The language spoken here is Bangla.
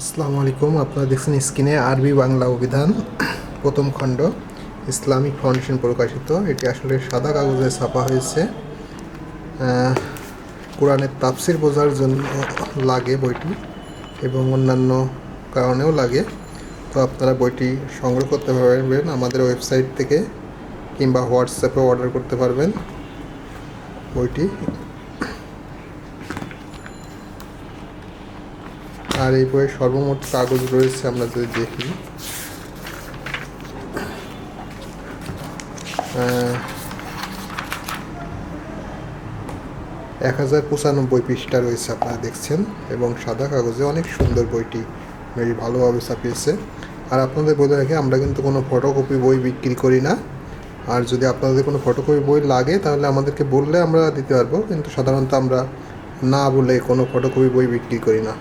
আসসালামু আলাইকুম। আপনারা দেখছেন স্ক্রিনে আরবি বাংলা অভিধান, প্রথম খণ্ড, ইসলামিক ফাউন্ডেশন প্রকাশিত। এটি আসলে সাদা কাগজে ছাপা হয়েছে। কোরআনের তাফসির বোঝার জন্য লাগে বইটি এবং অন্যান্য কারণেও লাগে। তো আপনারা বইটি সংগ্রহ করতে পারবেন আমাদের ওয়েবসাইট থেকে কিংবা হোয়াটসঅ্যাপে অর্ডার করতে পারবেন বইটি। আর এই বইয়ের সর্বমোট কাগজ রয়েছে, আমরা যদি দেখি। এক হাজার পঁচানব্বই পৃষ্ঠা রয়েছে আপনারা দেখছেন, এবং সাদা কাগজে অনেক সুন্দর বইটি বেশ ভালোভাবে ছাপিয়েছে। আর আপনাদের বলে রাখি আমরা কিন্তু কোনো ফটোকপি বই বিক্রি করি না। আর যদি আপনাদের কোনো ফটোকপি বই লাগে, তাহলে আমাদেরকে বললে আমরা দিতে পারব, কিন্তু সাধারণত আমরা না বলে কোনো ফটোকপি বই বিক্রি করি না।